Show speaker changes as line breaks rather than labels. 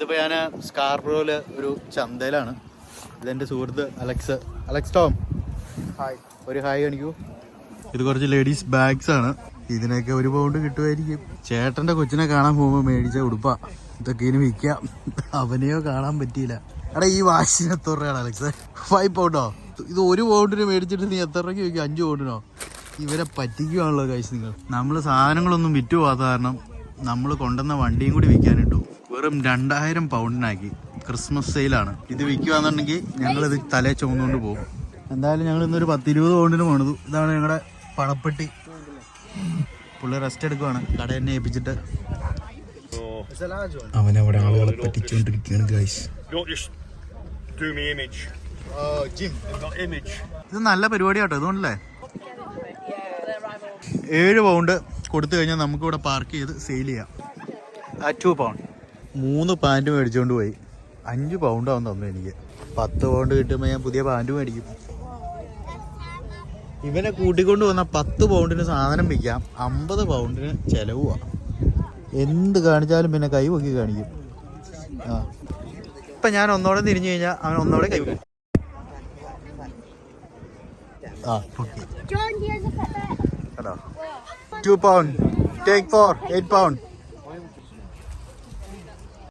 ഇതിപ്പോ ഞാൻ സ്കാർബ്രോയിൽ ഒരു ചന്തയിലാണ്. ഇതെന്റെ സുഹൃത്ത് അലക്സ്. Alex Tom. ഹായ്. ഒരു ഹായ് കാണിക്കൂ. ഇത് കുറച്ച് ലേഡീസ് ബാഗ്സ് ആണ്. ഇതിനൊക്കെ ഒരു പൗണ്ട് കിട്ടുമായിരിക്കും. ചേട്ടന്റെ കൊച്ചിനെ കാണാൻ പോകുമ്പോൾ മേടിച്ച ഉടുപ്പാ. ഇതൊക്കെ ഇനി വിൽക്കാം. അവനെയോ കാണാൻ പറ്റിയില്ല. എടാ ഈ വാശിന് എത്ര രൂപയാണ് അലക്സ്? ഫൈവ് പൗണ്ടോ ഇത് ഒരു പൗണ്ടിന് മേടിച്ചിട്ട് നീ എത്ര രൂപയ്ക്ക് വിൽക്കും? അഞ്ച് പൗണ്ടിനോ? ഇവരെ പറ്റിക്കുവാണല്ലോ കാശ് നിങ്ങൾ. നമ്മൾ സാധനങ്ങളൊന്നും വിറ്റ് പോകാത്ത കാരണം നമ്മൾ കൊണ്ടുവന്ന വണ്ടിയും കൂടി വിൽക്കാനിട്ടു. വെറും രണ്ടായിരം പൗണ്ടിനാക്കി ക്രിസ്മസ് സെയിലാണ്. ഇത് വിൽക്കുകയാണെന്നുണ്ടെങ്കിൽ ഞങ്ങളിത് തലേ ചുമന്നുകൊണ്ട് പോകും. എന്തായാലും ഞങ്ങൾ ഇന്നൊരു പത്തിരുപത് പൗണ്ടിന് പോണത്. ഇതാണ് ഞങ്ങളുടെ പണപ്പെട്ടി. പുള്ളി റെസ്റ്റ് എടുക്കുവാണ്. കട എന്നെ ഏൽപ്പിച്ചിട്ട്. അവനവിടെ ആളുകളെ പറ്റിച്ചുകൊണ്ടിരിക്കുകയാണ് ഗൈസ്
image.
ഇത് നല്ല പരിപാടി കേട്ടോ ഇതുകൊണ്ടല്ലേ? ഏഴ് പൗണ്ട് കൊടുത്തു കഴിഞ്ഞാൽ നമുക്കിവിടെ പാർക്ക് ചെയ്ത് സെയിൽ ചെയ്യാം. ടു പൗണ്ട് മൂന്ന് പാന്റ് മേടിച്ചുകൊണ്ട് പോയി. അഞ്ച് പൗണ്ടാവും തന്നു എനിക്ക്. പത്ത് പൗണ്ട് കിട്ടുമ്പോൾ ഞാൻ പുതിയ പാന്റ് മേടിക്കും. ഇവനെ കൂട്ടിക്കൊണ്ട് വന്ന പത്ത് പൗണ്ടിന് സാധനം വിൽക്കാം. അമ്പത് പൗണ്ടിന് ചിലവുമാണ് എന്ത് കാണിച്ചാലും പിന്നെ കൈ പൊക്കി കാണിക്കും. ആ. ഇപ്പം ഞാൻ ഒന്നോടെ തിരിഞ്ഞു കഴിഞ്ഞാൽ അവൻ ഒന്നോടെ കൈ പൊക്കി. ആ പൊക്കി. കേട്ടോ two pound take four eight pound